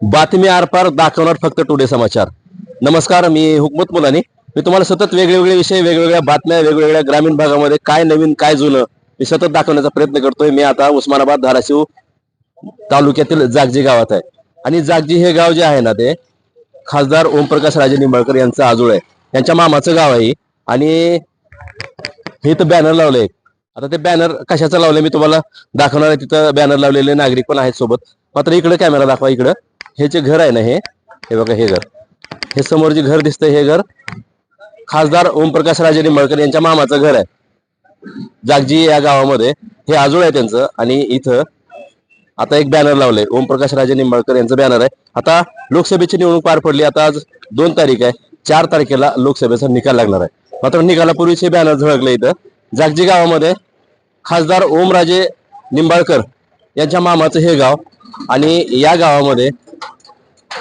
बातमी आरपार दाखवणार फक्त टुडे समाचार. नमस्कार मी हुकमत मुलानी. मी तुम्हाला सतत वेगवेगळे विषय वेगवेगळ्या बातम्या वेगवेगळ्या ग्रामीण भागामध्ये काय नवीन काय जुनं मी सतत दाखवण्याचा प्रयत्न करतोय. मी आता उस्मानाबाद धाराशिव तालुक्यातील जागजी गावात आहे. आणि जागजी हे गाव जे आहे ना ते खासदार ओमप्रकाश राजे निंबाळकर यांचं आजोळ आहे. त्यांच्या मामाचं गाव आहे आणि हे तर बॅनर लावलंय. आता ते बॅनर कशाचं लावलंय मी तुम्हाला दाखवणार आहे. तिथं बॅनर लावलेले नागरिक पण आहेत सोबत. मात्र इकडे कॅमेरा दाखवा इकडं. हे जे घर आहे ना हे हे बघा हे घर. हे समोर जे घर दिसतंय हे घर खासदार ओमप्रकाश राजे निंबाळकर यांच्या मामाचं घर आहे. जागजी या गावामध्ये हे आजोळ आहे त्यांचं आणि इथं आता एक बॅनर लावलंय. ओमप्रकाश राजे निंबाळकर यांचं बॅनर आहे. आता लोकसभेची निवडणूक पार पडली. आता आज दोन तारीख आहे. चार तारखेला लोकसभेचा निकाल लागणार आहे. मात्र निकालापूर्वीच हे बॅनर झळकले इथं. जागजी गावामध्ये खासदार ओमराजे निंबाळकर यांच्या मामाचं हे गाव आणि या गावामध्ये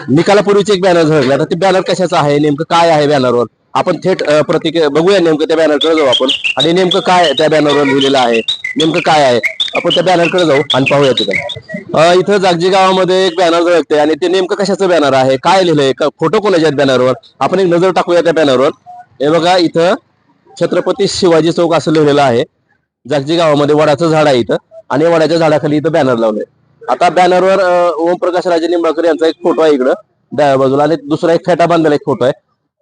निकालापूर्वीच एक बॅनर झळकले आता ते बॅनर कशाचं आहे? नेमकं काय आहे बॅनरवर आपण थेट अं, प्रतिक बघूया नेमकं त्या बॅनरकडे जाऊ आपण. आणि नेमकं काय त्या बॅनरवर लिहिलेलं आहे? नेमकं काय आहे? आपण त्या बॅनरकडे जाऊ आणि पाहूया तिथं इथं जागजी गावामध्ये एक बॅनर झळकते आणि ते नेमकं कशाचं बॅनर आहे? काय लिहिलंय? का- फोटो कोणाचे आहेत बॅनरवर आपण एक नजर टाकूया त्या बॅनरवर हे बघा इथं छत्रपती शिवाजी चौक असं लिहिलेलं आहे. जागजी गावामध्ये वडाचं झाड आहे इथं. आणि वडाच्या झाडाखाली इथं बॅनर लावलंय. आता बॅनरवर ओमप्रकाश राजे निंबाळकर यांचा एक फोटो आहे इकडं डाव्या बाजूला. आणि दुसरा एक फेटा बांधलेला एक फोटो आहे.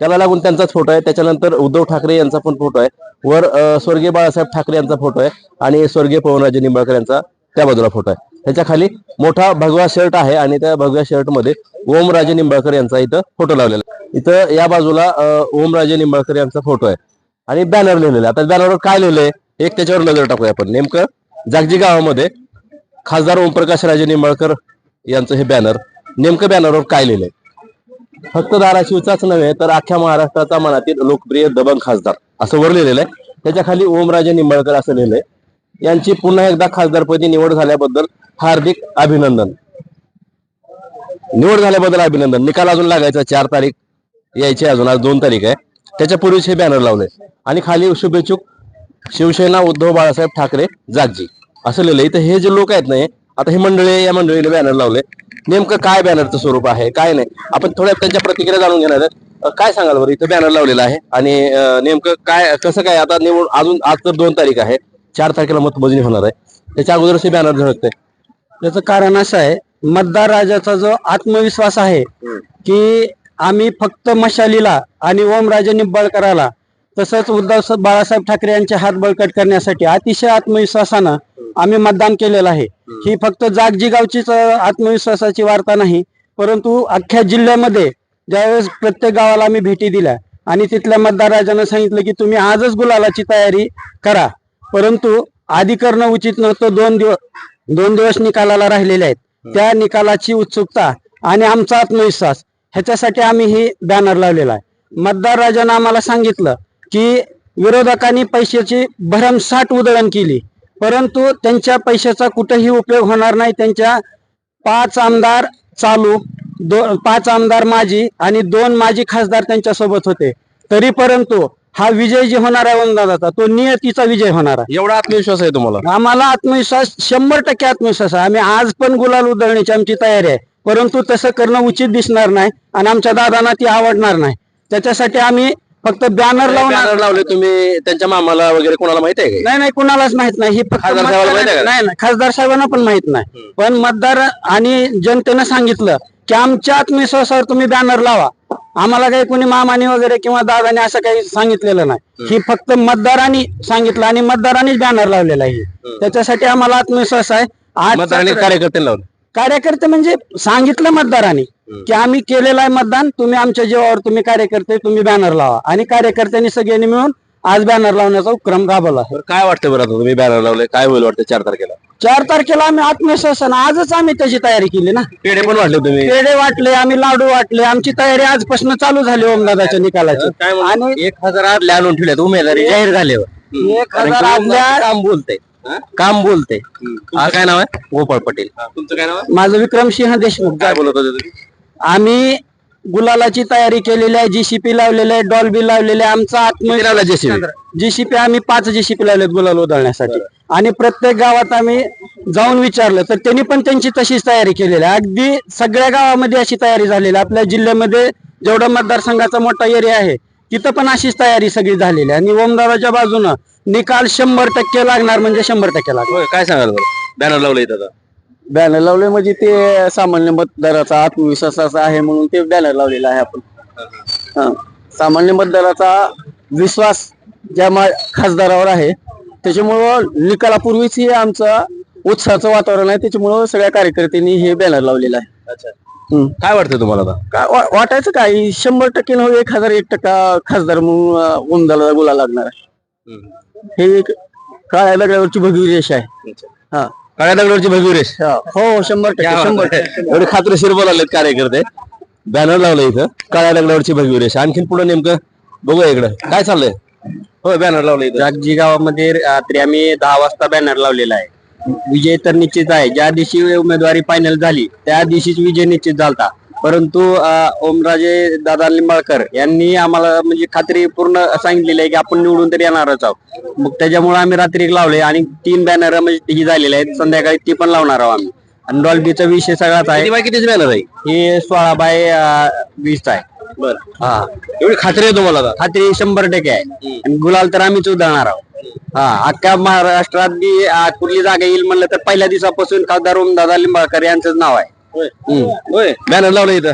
त्याला लागून त्यांचाच फोटो आहे. त्याच्यानंतर उद्धव ठाकरे यांचा पण फोटो आहे. वर स्वर्गीय बाळासाहेब ठाकरे यांचा फोटो आहे. आणि स्वर्गीय पवनराजे निंबाळकर यांचा त्या बाजूला फोटो आहे. त्याच्याखाली मोठा भगवा शर्ट आहे. आणि त्या भगव्या शर्टमध्ये ओमराजे निंबाळकर यांचा इथं फोटो लावलेला आहे. इथं या बाजूला ओमराजे निंबाळकर यांचा फोटो आहे. आणि बॅनर लिहिलेला आहे. आता बॅनरवर काय लिहिलंय? एक त्याच्यावर नजर टाकूया आपण. नेमकं जागजी गावामध्ये खासदार ओमप्रकाश राजे निंबाळकर यांचं हे बॅनर नेमकं बॅनरवर काय लिहिलंय? फक्त धाराशिवचाच नव्हे तर अख्ख्या महाराष्ट्राचा मनातील लोकप्रिय दबंग खासदार. असं वर लिहिलेलं आहे. त्याच्याखाली ओमराजे निंबाळकर असं लिहिलंय. यांची पुन्हा एकदा खासदारपदी निवड झाल्याबद्दल हार्दिक अभिनंदन. निवड झाल्याबद्दल अभिनंदन. निकाल अजून लागायचा चार तारीख यायची अजून. आज दोन तारीख आहे. त्याच्या पूर्वीच हे बॅनर लावले आणि खाली शुभेच्छुक शिवसेना उद्धव बाळासाहेब ठाकरे जागजी. असं लिहिलंय इथं हे जे लोक आहेत नाही आता हे मंडळी या मंडळीने बॅनर लावले. नेमकं काय बॅनरचं स्वरूप आहे काय नाही. आपण थोड्या त्यांच्या प्रतिक्रिया जाणून घेणार आहेत. अं, काय सांगाल बरं इथं बॅनर लावलेला आहे? आणि अं, नेमकं काय कसं काय आता निवड अजून आज तर दोन तारीख आहे. चार तारखेला मतमोजणी होणार आहे. त्याच्या अगोदरच हे बॅनर झळकते. त्याचं कारण असं आहे मतदार राजाचा जो आत्मविश्वास आहे की आम्ही फक्त मशालीला आणि ओमराजे निंबाळकराला तसंच उद्धव स- बाळासाहेब ठाकरे यांचे हात बळकट करण्यासाठी अतिशय आत्मविश्वासानं आम्ही मतदान केलेलं आहे. ही फक्त जागजी गावचीच अं, आत्मविश्वासाची वार्ता नाही परंतु अख्ख्या जिल्ह्यामध्ये ज्यावेळेस प्रत्येक गावाला आम्ही भेटी दिल्या आणि तिथल्या मतदार राजानं सांगितलं की तुम्ही आजच गुलालाची तयारी करा. परंतु आधी करणं उचित नव्हतं दोन दिवस दोन दिवस निकालाला राहिलेले आहेत. त्या निकालाची उत्सुकता आणि आमचा आत्मविश्वास ह्याच्यासाठी आम्ही ही बॅनर लावलेला आहे. मतदार राजानं आम्हाला सांगितलं की विरोधकांनी पैशाची भरमसाठ उधळण केली. परंतु त्यांच्या पैशाचा कुठेही उपयोग होणार नाही. त्यांच्या पाच आमदार चालू दो पाच आमदार माजी आणि दोन माजी खासदार त्यांच्यासोबत होते. तरी परंतु हा विजय जे होणार आहे ओमदादाचा तो नियतीचा विजय होणार आहे. एवढा आत्मविश्वास आहे तुम्हाला? आम्हाला आत्मविश्वास शंभर टक्के आत्मविश्वास आहे. आम्ही आज पण गुलाल उधळण्याची आमची तयारी आहे. परंतु तसं करणं उचित दिसणार नाही आणि आमच्या दादांना ती आवडणार नाही. त्याच्यासाठी आम्ही फक्त बॅनर लावून बॅनर लावले तुम्ही त्यांच्या मामाला वगैरे कोणाला माहिती आहे का? नाही नाही कुणालाच माहीत नाही. ही फक्त खासदार साहेबांना माहीत आहे का? नाही नाही खासदार साहेबांना पण माहीत नाही. पण मतदार आणि जनतेनं सांगितलं की आमच्या आत्मविश्वासावर तुम्ही बॅनर लावा. आम्हाला काही कोणी मामाने वगैरे किंवा दादाने असं काही सांगितलेलं नाही. ही फक्त मतदारांनी सांगितलं आणि मतदारांनीच बॅनर लावलेला आहे. त्याच्यासाठी आम्हाला आत्मविश्वास आहे. आज मतदारांनी कार्यकर्त्यांनी लावले. कार्यकर्ते म्हणजे सांगितलं मतदारांनी. की आम्ही केलेलं आहे मतदान तुम्ही आमच्या जीवावर तुम्ही कार्यकर्ते तुम्ही बॅनर लावा. आणि कार्यकर्त्यांनी सगळ्यांनी मिळून आज बॅनर लावण्याचा उपक्रम राबवला बरं काय वाटतं बरं आता? तुम्ही बॅनर लावले काय होईल वाटतं चार तारखेला? चार तारखेला आम्ही आत्मविश्वासानं आजच आम्ही त्याची तयारी केली ना. पेढे पण वाटले तुम्ही? पेढे वाटले आम्ही लाडू वाटले आमची तयारी आजपासून चालू झाली ओमदादाच्या निकालाची. काय? आणि एक हजार आठ आणून ठेवल्यात उमेदवारी जाहीर झाल्यावर. एक हजार आदल्या काम बोलते काम बोलते काय नाव आहे? गोपाळ पटेल. तुमचं काय नाव आहे? माझं विक्रमसिंह देशमुख. काय बोलत होते तुम्ही? आम्ही गुलालाची तयारी केलेली आहे जीसीपी लावलेले आहे डॉल्बी लावलेले आहे आमचा आत्म लावला JCB? जीसीपी आम्ही पाच जीसीपी लावलेत गुलाल उधळण्यासाठी. आणि प्रत्येक गावात आम्ही जाऊन विचारलं तर त्यांनी पण त्यांची तशीच तयारी केलेली आहे. अगदी सगळ्या गावामध्ये अशी तयारी झालेली आहे. आपल्या जिल्ह्यामध्ये जेवढा मतदारसंघाचा मोठा एरिया आहे तिथं पण अशीच तयारी सगळी झालेली आहे. आणि ओमदादाच्या बाजूनं निकाल शंभर टक्के लागणार म्हणजे शंभर टक्के लागणार. काय सांगाल बरं? बॅनर लावलं इथं आता. बॅनर लावले म्हणजे ते सामान्य मतदाराचा आत्मविश्वासाचा आहे म्हणून ते बॅनर लावलेला आहे आपण. हा. सामान्य मतदाराचा विश्वास ज्या मा- खासदारावर आहे त्याच्यामुळं निकालापूर्वीच हे आमचं उत्साहाचं वातावरण आहे त्याच्यामुळं सगळ्या कार्यकर्त्यांनी हे बॅनर लावलेलं आहे. काय वाटतंय तुम्हाला आता? काय वा- वाटायचं काय शंभर टक्के नव्हे एक हजार एक टक्का खासदार म्हणून उमदाला गुला लागणार आहे. हे एक काळ्या दगडावरची भगवी रेष आहे. हा. काळ्या दगडावरची भगवी रेष. हा. हो शंभर टक्के शंभर टक्के. एवढे खात्रीशीर बोलायलेत कार्यकर्ते. बॅनर लावलं इथं काळ्या दगडावरची भगवी रेष. आणखीन पुढे नेमकं बघूया इकडं. काय चाललंय? होय बॅनर लावलं इथं. जागजी गावामध्ये रात्री आम्ही दहा वाजता बॅनर लावलेला आहे. विजय तर निश्चित आहे. ज्या दिवशी उमेदवारी फायनल झाली त्या दिवशीच विजय निश्चित झालता. परंतु ओमराजे दादा लिंबाळकर यांनी आम्हाला म्हणजे खात्री पूर्ण सांगितलेली आहे की आपण निवडून तरी येणारच आहोत. मग त्याच्यामुळे आम्ही रात्री लावले आणि तीन बॅनर म्हणजे ही झालेले आहेत. संध्याकाळी ती पण लावणार आहोत आम्ही. आणि डॉल्बीचा विषय सगळाच आहे. कितीच बॅनर आहे? हे सोळा बाय वीस आहे. बर. हा. एवढी खात्री आहे तुम्हाला खात्री शंभर टक्के आहे. आणि गुलाल तर आम्हीच उधळणार आहोत. हा. अख्ख्या महाराष्ट्रात बी कुठली जागा येईल म्हणलं तर पहिल्या दिवसापासून खासदार ओमदादा लिंबाळकर यांचंच नाव आहे. होय. बॅनर लावलं इथं.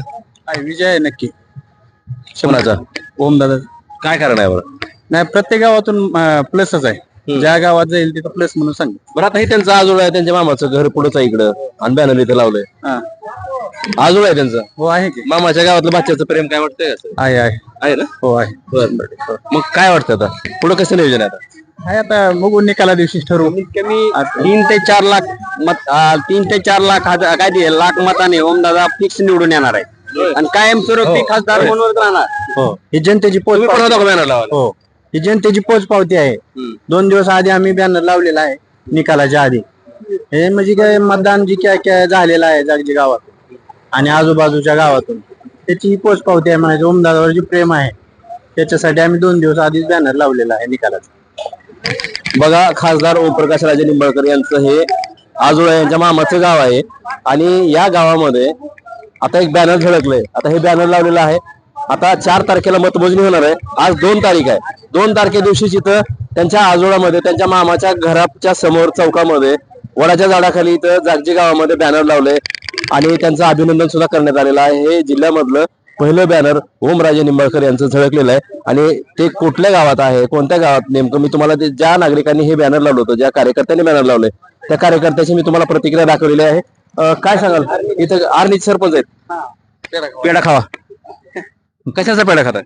विजय आहे नक्की. कोणाचा ओमदादा काय कारण आहे बरं? नाही प्रत्येक गावातून प्लसच आहे. ज्या गावात जाईल तिथं प्लस म्हणून सांग बरं आता हे त्यांचं आजोळ आहे त्यांच्या मामाचं घर पुढंच आहे इकडं. आणि बॅनर इथं लावलंय. आजोळ आहे त्यांचं? हो आहे की. मामाच्या गावातलं बच्च्याचं प्रेम काय वाटतंय का? आहे आहे. आहे ना? हो आहे. बर मग काय वाटतं आता? पुढं कसं नियोजन आहे आता? आता बघू निकाला दिवशी ठरवू. कमी तीन ते चार लाख मत आ, तीन ते चार लाख हजार- काय ते लाख मताने ओमदादा फिक्स निवडून येणार आहे. आणि कायम स्वरूपी खासदार म्हणून राहणार. हो. ही जनतेची पोच तुम्ही पण होता का बॅनर लावायला हो. ही जनतेची पोच पावती आहे. दोन दिवस आधी आम्ही बॅनर लावलेला आहे निकालाच्या आधी. हे म्हणजे काय मतदान जी काय काय झालेलं आहे जागजी गावात आणि आजूबाजूच्या गावातून त्याची ही पोच पावती आहे म्हणायचं. ओमदादावर जी प्रेम आहे त्याच्यासाठी आम्ही दोन दिवस आधीच बॅनर लावलेला आहे निकालाचा. बघा खासदार ओमप्रकाश राजे निंबाळकर यांचं हे आजोळा यांच्या मामाचं गाव आहे. आणि या गावामध्ये आता एक बॅनर झळकलंय. आता हे बॅनर लावलेलं आहे. आता चार तारखेला मतमोजणी होणार आहे. आज दोन तारीख आहे. दोन तारखे दिवशी इथं त्यांच्या आजोळामध्ये त्यांच्या मामाच्या घराच्या समोर चौकामध्ये वडाच्या झाडाखाली इथं जागजी गावामध्ये बॅनर लावले आणि त्यांचं अभिनंदन सुद्धा करण्यात आलेलं आहे. हे जिल्ह्यामधलं पहिलं बॅनर ओमराजे निंबाळकर यांचं झळकलेलं आहे. आणि ते कुठल्या गावात आहे? कोणत्या गावात? नेमकं मी तुम्हाला ते ज्या नागरिकांनी हे बॅनर लावलं होतं ज्या कार्यकर्त्यांनी बॅनर लावलंय त्या कार्यकर्त्याची मी तुम्हाला प्रतिक्रिया दाखवलेली आहे. काय सांगाल? इथं आर्नीत सरपंच आहेत. पेढा खावा. कशाचा पेढा खाता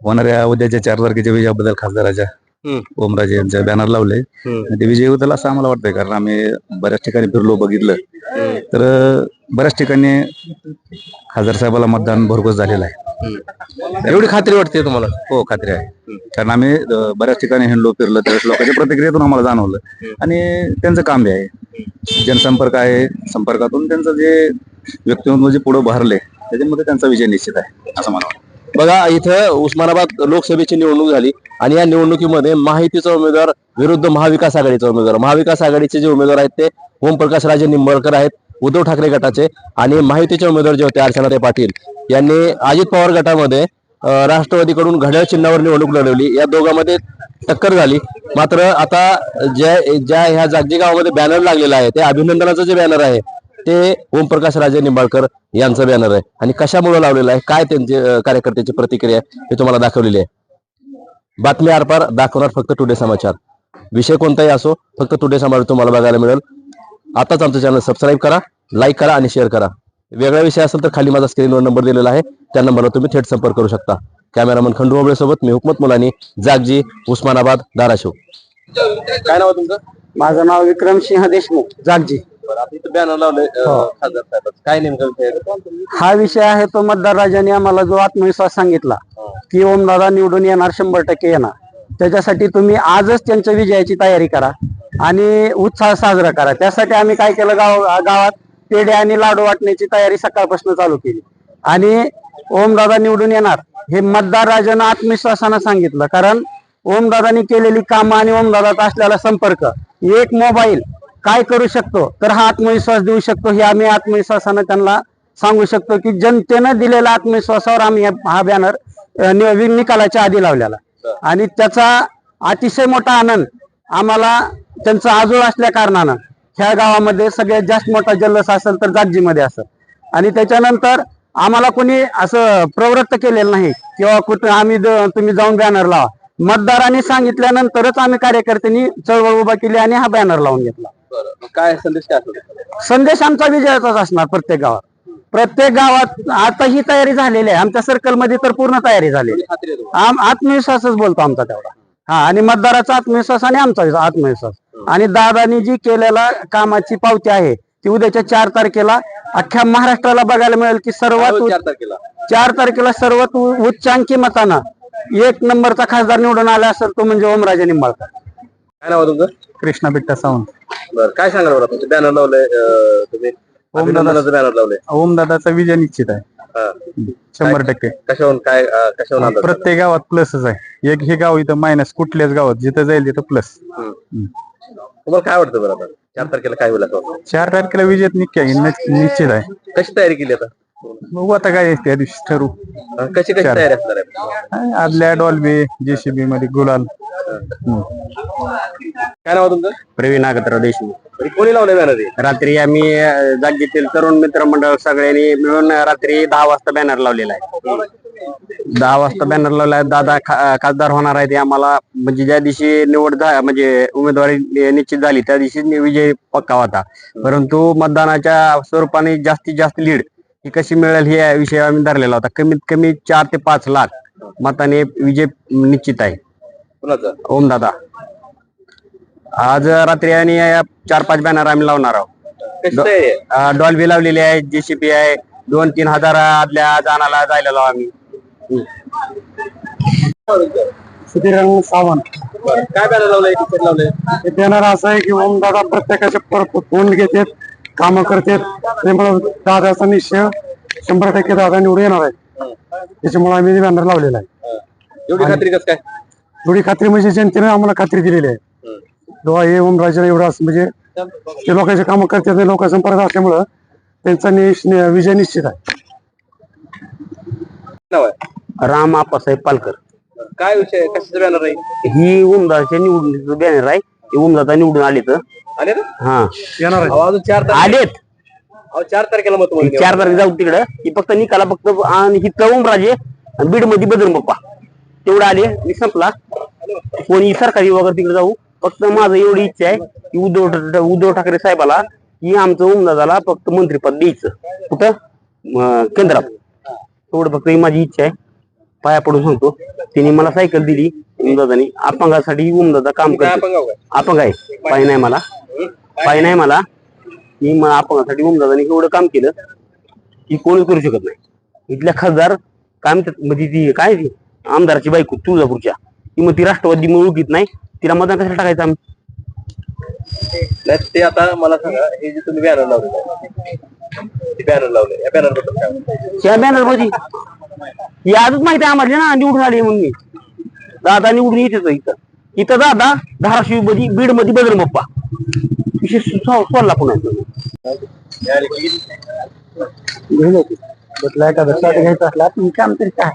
होणाऱ्या उद्याच्या चार तारखेच्या विजयाबद्दल खासदाराच्या. ओमराजे यांच्या बॅनर लावले. ते विजय होतील असं आम्हाला वाटतंय कारण आम्ही बऱ्याच ठिकाणी फिरलो बघितलं. तर बऱ्याच ठिकाणी खासदार साहेबाला मतदान भरघोस झालेलं आहे. एवढी खात्री वाटते तुम्हाला? हो खात्री आहे. कारण आम्ही बऱ्याच ठिकाणी हिंडलो फिरलो त्यावेळेस लोकांच्या प्रतिक्रियेतून आम्हाला जाणवलं. आणि त्यांचं काम बी आहे. जनसंपर्क आहे. संपर्कातून त्यांचं जे व्यक्तिमत्व जे पुढे भरले त्याच्यामध्ये त्यांचा विजय निश्चित आहे असं मला वाटतं. बघा इथं उस्मानाबाद लोकसभेची निवडणूक झाली आणि या निवडणुकीमध्ये महायुतीचा उमेदवार विरुद्ध महाविकास आघाडीचा उमेदवार. महाविकास आघाडीचे जे उमेदवार आहेत ते ओमप्रकाश राजे निंबळकर आहेत उद्धव ठाकरे गटाचे आणि महायुतीचे उमेदवार जे होते अर्चनाताई पाटील यांनी अजित पवार गटामध्ये राष्ट्रवादीकडून घड्याळ चिन्हावर निवडणूक लढवली. या दोघांमध्ये टक्कर झाली. मात्र आता ज्या ज्या ह्या जागजी गावामध्ये बॅनर लागलेला आहे ते अभिनंदनाचं जे बॅनर आहे ते ओमप्रकाश राजे निंबाळकर यांचं बॅनर आहे. आणि कशामुळे लावलेलं आहे? काय त्यांचे कार्यकर्त्याची प्रतिक्रिया आहे? हे तुम्हाला दाखवलेली आहे. बातमी आरपार दाखवणार फक्त टुडे समाचार. विषय कोणताही असो फक्त टुडे समाचार तुम्हाला बघायला मिळेल. आताच आमचं चॅनल सबस्क्राईब करा लाईक करा आणि शेअर करा. वेगळा विषय असेल तर खाली माझा स्क्रीनवर नंबर दिलेला आहे. त्या नंबरवर तुम्ही थेट संपर्क करू शकता. कॅमेरामन खंडू ओबळे सोबत मी हुकमत मुलानी जागजी उस्मानाबाद धाराशिव. काय नाव तुमचं? माझं नाव विक्रम सिंह देशमुख. जागजी. बॅनर लावले खासदार साहेब काय नेमकं विषय? आहे? हा विषय आहे तो मतदार राजाने आम्हाला जो आत्मविश्वास सांगितला की ओमदादा निवडून येणार शंभर टक्के येणार. त्याच्यासाठी तुम्ही आजच त्यांच्या विजयाची तयारी करा आणि उत्साह साजरा करा. त्यासाठी आम्ही काय केलं गाव गावात पेढे आणि लाडू वाटण्याची तयारी सकाळपासून चालू केली. आणि ओमदादा निवडून येणार हे मतदार राजानं आत्मविश्वासानं सांगितलं. कारण ओमदादानी केलेली कामं आणि ओमदादाचा असलेला संपर्क एक मोबाईल काय करू शकतो? तर हा आत्मविश्वास देऊ शकतो. हे आम्ही आत्मविश्वासानं त्यांना सांगू शकतो की जनतेनं दिलेल्या आत्मविश्वासावर आम्ही हा- बॅनर निकालाच्या आधी लावलेला. आणि त्याचा अतिशय मोठा आनंद आम्हाला त्यांचा आजोळ असल्या कारणानं ह्या गावामध्ये सगळ्यात जास्त मोठा जल्लोष असेल तर जागजीमध्ये असेल. आणि त्याच्यानंतर आम्हाला कोणी असं प्रवृत्त केलेलं नाही किंवा कुठं आम्ही तुम्ही जाऊन बॅनर लावा. मतदारांनी सांगितल्यानंतरच आम्ही कार्यकर्त्यांनी चळवळ उभा केली आणि हा बॅनर लावून घेतला. बरं. काय संदेश काय असेल संदेश आमचा विजयाचाच असणार प्रत्येक गावात. प्रत्येक गावात आता ही तयारी झालेली आहे. आमच्या सर्कलमध्ये तर पूर्ण तयारी झालेली आहे. खात्री आहे तुम्हाला? आम आत्मविश्वासच बोलतो आमचा तेवढा. हा आणि मतदाराचा आत्मविश्वास आणि आमचा आत्मविश्वास. आणि दादानी जी केलेला कामाची पावती आहे ती उद्याच्या चार तारखेला अख्ख्या महाराष्ट्राला बघायला मिळेल की सर्वात चार तारखेला. चार तारखेला सर्वात उ- उच्चांकी मतानं एक नंबरचा खासदार निवडून आला असेल तो म्हणजे ओमराजे निंबाळकर. काय नाव आहे तुमचं? कृष्णा बिट्टा सावंत. बरं काय सांगाल बरं? तुमचं बॅनर लावलंय अं, तुम्ही अभिनंदनाचं बॅनर लावलंय. ओमदादाचा विजय निश्चित आहे. हा. शंभर टक्के. कशावरून काय अं, कशावरून अंदाज प्रत्येक गावात प्लसच आहे. एक हे गाव इथं मायनस कुठल्याच गावात. जिथं जाईल तिथं प्लस हम्म. तुम्हाला काय वाटतं बरं आता? चार तारखेला काय होईल? चार तारखेला विजय निश्चित आहे. कशी तयारी केली आता? बघू आता काय त्या दिवशी ठरू अं, कशी कशी तयारी असणार आहे? काय आदल्या डॉल्बी जेसीबी मध्ये गुलाल. काय नाव तुमचं? प्रवीण नागतराव देशमुख. तरी कोणी लावलंय बॅनर हे? रात्री आम्ही अं, जागेतील तरुण मित्र मंडळ सगळ्यांनी मिळून रात्री दहा वाजता बॅनर लावलेला आहे. दहा वाजता बॅनर लावला आहे. दादा खा- खासदार होणार आहे ते आम्हाला म्हणजे ज्या दिवशी निवड झा म्हणजे उमेदवारी नि- निश्चित झाली त्या दिवशी नि- विजय पक्का होता. परंतु मतदानाच्या स्वरूपाने जास्तीत जास्त लीड ही कशी मिळेल हे विषय आम्ही धरलेला होता. कमीत कमी चार ते पाच लाख मताने विजय निश्चित आहे. कुणाचं? ओम दादा. आज रात्री आणि चार पाच बॅनर आम्ही लावणार आहोत. डॉल्बी लावलेली आहे जेसीपी आहे दोन तीन हजार आदल्या जाणाला जायला आम्ही. सुधीरंग सावंत. बरं, काय बॅनर लावलंय? टी लावलंय? हे बॅनर असं आहे की ओम दादा प्रत्येकाचे फोन घेतात काम करतात. त्यामुळे दादाचा निश्चय शंभर टक्के दादा निवडून येणार आहे. त्याच्यामुळे आम्ही बॅनर लावलेला आहे. एवढी खात्री कसं काय? एवढी खात्री म्हणजे जनतेने आम्हाला खात्री दिलेली आहे. दोहा हे ओमराजेला एवढं असं म्हणजे ते लोकांचे काम करतात ते लोक संपर्क असल्यामुळं त्यांचा निश- विजय निश्चित आहे. राम आपासाहेब पालकर. काय विषय? कशाचं बॅनर आहे? ही उमदाच्या निवडणुकीचं बॅनर आहे. ते उमदाता निवडून आले तर आले हा. येणार अजून चार तारखे आलेत. अहो, चार तारखेला मत चार तारखे जाऊ तिकडं. ही फक्त निकाला फक्त आणि ही ओमराजे आणि बीडमध्ये बदल बाप्पा तेवढं आले मी संपला. कोणी सरकारी वगैरे तिकडे जाऊ. फक्त माझं एवढी इच्छा आहे की उद्धव उद्धव ठाकरे साहेबाला की आमचं उमदादाला फक्त मंत्रीपद द्यायचं. कुठं? केंद्रात. तेवढं फक्त ही माझी इच्छा आहे. पाया पडून सांगतो. त्यांनी मला सायकल दिली उमदादानी. अपंगासाठी उमदादा काम करतो. अपंग आहे. पाय नाही मला. पाय नाही मला. मी मला अपंगासाठी उमदादानी एवढं काम केलं की कोणच करू शकत नाही. इथल्या खासदार काय म्हणतात म्हणजे ती काय ती? आमदाराची बायको तुळजापूरच्या. ती मग ती राष्ट्रवादी मग ओळखीत नाही. तिला मतदान कशाला टाकायचं आम्ही? नाही ते आता मला सांगा हे जे तुम्ही बॅनर लावले ते बॅनर लावले या बॅनरबद्दल काय म्हणताय? त्या बॅनरमध्ये? ही आजच माहिती आहे आम्हाला ना निवडून आली म्हणून मी. दादा निवडून येतेच इथं. इथं दादा धाराशिवमध्ये बीडमध्ये बदल बाप्पा. विशेष सोडला पुन्हा. बसला एखादा शॉट घ्यायचा असला तुम्ही काम तरी काय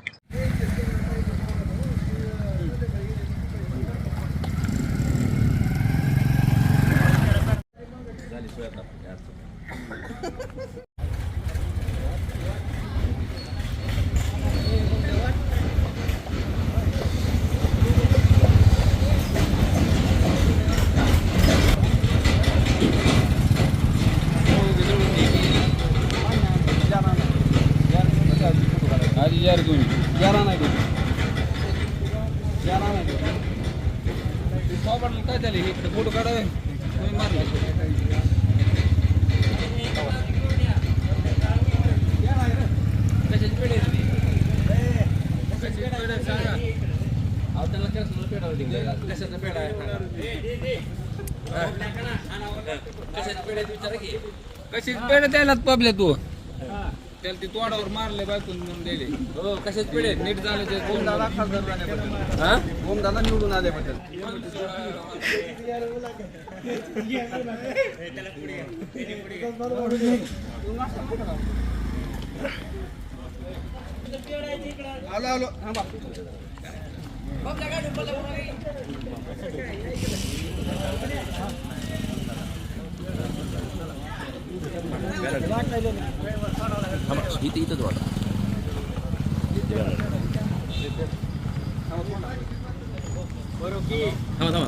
यार गुंजी ग्यारह नाही गुंजी ग्यारह नाही गुंजी सौ काय झाली हे? फोटो काढावे तुम्ही मारले. पेढे अहो पेढा कशाचा पेढा आहे कशाची पेढ्यात की. कशाची पेढ्या त्याला पाबल्या तू? त्याला ती तोंडावर मारले बायकून म्हणून दिले हो कशाच पेढे नीट झाले ते ओम दादा खासदार झाल्याबद्दल. हा? ओम दादा निवडून आल्याबद्दल. आलो आलो. थांबा इथंच वाटा थांबा थांबा